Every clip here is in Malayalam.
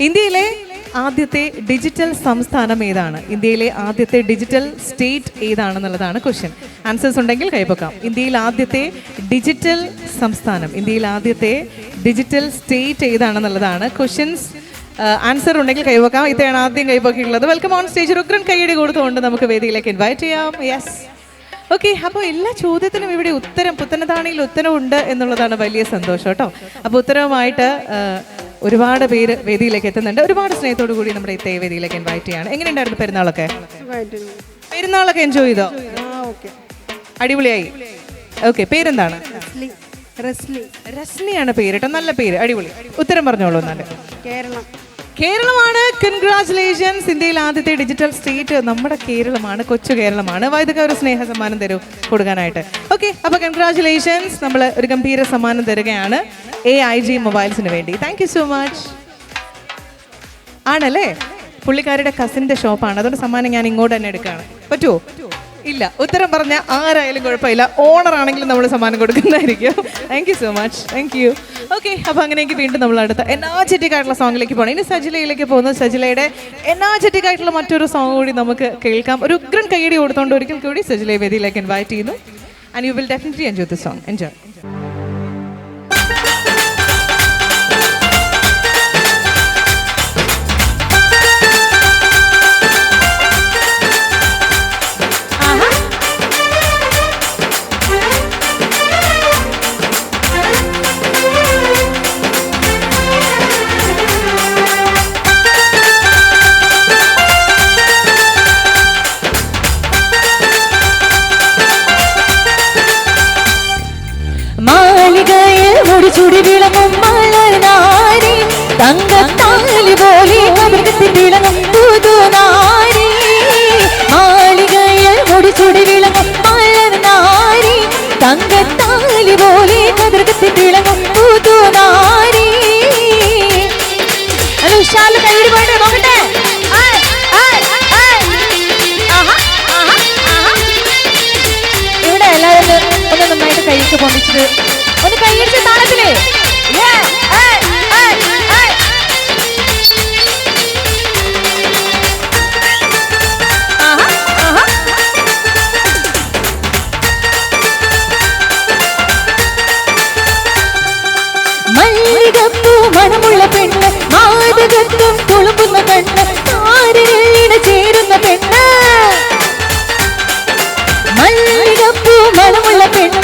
ഇന്ത്യയിലെ ആദ്യത്തെ ഡിജിറ്റൽ സംസ്ഥാനം ഏതാണ്? ഇന്ത്യയിലെ ആദ്യത്തെ ഡിജിറ്റൽ സ്റ്റേറ്റ് ഏതാണെന്നുള്ളതാണ് ക്വസ്റ്റ്യൻ. ആൻസേഴ്സ് ഉണ്ടെങ്കിൽ കൈപ്പൊക്കാം ഇന്ത്യയിൽ ആദ്യത്തെ ഡിജിറ്റൽ സംസ്ഥാനം ഇന്ത്യയിൽ ആദ്യത്തെ ഡിജിറ്റൽ സ്റ്റേറ്റ് ഏതാണെന്നുള്ളതാണ് ക്വസ്റ്റ്യൻസ്. ആൻസർ ഉണ്ടെങ്കിൽ കൈവക്കാം ഇത്രയാണ് ആദ്യം കൈപ്പൊക്കിയിട്ടുള്ളത് വെൽക്കം ഓൺ സ്റ്റേജ് ഉഗ്രൻ കൈയടി കൊടുത്തുകൊണ്ട് നമുക്ക് വേദിയിലേക്ക് ഇൻവൈറ്റ് ചെയ്യാം. യെസ് ഓക്കെ അപ്പോൾ എല്ലാ ചോദ്യത്തിനും ഇവിടെ ഉത്തരം പുത്തനതാണിയിൽ ഉത്തരവുണ്ട് എന്നുള്ളതാണ് വലിയ സന്തോഷം കേട്ടോ. അപ്പോൾ ഉത്തരവുമായിട്ട് ഒരുപാട് പേര് വേദിയിലേക്ക് എത്തുന്നുണ്ട്. ഒരുപാട് സ്നേഹത്തോടു കൂടി നമ്മുടെ ഇത്തേ വേദിയിലേക്ക് ഇൻവൈറ്റ് ചെയ്യാണ്. എങ്ങനെയുണ്ടായിരുന്നു പെരുന്നാളൊക്കെ? പെരുന്നാളൊക്കെ എൻജോയ് ചെയ്തോ? അടിപൊളിയായി. ഓക്കെ പേരെന്താണ്? റസ്ലി. റസ്ലി. രശ്മിയാണ് പേര് കേട്ടോ നല്ല പേര്. അടിപൊളി. ഉത്തരം പറഞ്ഞോളൂ എന്നാൽ. കേരളം. കേരളമാണ്. കൺഗ്രാചുലേഷൻസ് ഇന്ത്യയിൽ ആദ്യത്തെ ഡിജിറ്റൽ സ്റ്റേറ്റ് നമ്മുടെ കേരളമാണ് കൊച്ചു കേരളമാണ്. വൈദ്യുക ഒരു സ്നേഹ സമ്മാനം തരൂ കൊടുക്കാനായിട്ട്. ഓക്കെ അപ്പോൾ കൺഗ്രാചുലേഷൻസ് നമ്മൾ ഒരു ഗംഭീര സമ്മാനം തരികയാണ് എ ഐ ജി മൊബൈൽസിന് വേണ്ടി. താങ്ക് യു സോ മച്ച് ആണല്ലേ? പുള്ളിക്കാരുടെ കസിന്റെ ഷോപ്പാണ് അതുകൊണ്ട് സമ്മാനം ഞാൻ ഇങ്ങോട്ട് തന്നെ എടുക്കുകയാണ്. പറ്റുമോ ഇല്ല. ഉത്തരം പറഞ്ഞ ആരായാലും കുഴപ്പമില്ല. ഓണർ ആണെങ്കിലും നമ്മൾ സമ്മാനം കൊടുക്കുന്നതായിരിക്കും. Thank you so much thank you okay അപ്പോൾ അങ്ങനെയെങ്കിൽ വീണ്ടും നമ്മൾ അടുത്ത ആയിട്ടുള്ള സോങ്ങിലേക്ക് പോകണം ഇനി സജിലയിലേക്ക് പോകുന്നത് സജിലയുടെ എനാജറ്റിക് ആയിട്ടുള്ള മറ്റൊരു സോങ് കൂടി നമുക്ക് കേൾക്കാം. ഒരു ഉഗ്രൻ കൈയടി കൊടുത്തുകൊണ്ട് ഒരിക്കൽ കൂടി സജിലയെ വേദിയിലേക്ക് ഇൻവൈറ്റ് ചെയ്യുന്നു. And you will definitely enjoy the song enjoy തങ്കത്താലി പോലെ കമൃഗത്തിൽ വിളങ്ങും പുതുനാരി. ആഹാ. ഇവിടെ എല്ലാവരും ഒന്ന് ഒന്ന് നന്നായിട്ട് കൈക്ക് പൊന്നിച്ചിട്ട് ഒന്ന് കൈയടിച്ച താളത്തിൽ. ചേരുന്ന പെണ്ണ് മല്ലികപ്പൂ മണമുള്ള പെണ്ണ്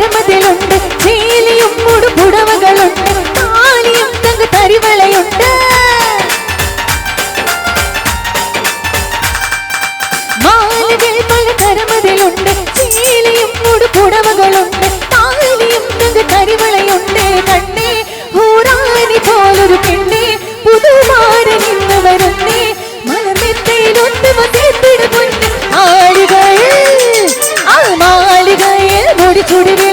പരമതിലുണ്ട് ചേലിയും മുടുപുടവകളുണ്ട് താലിയും തങ്ക തരിവളയുണ്ട്. മാലകൾ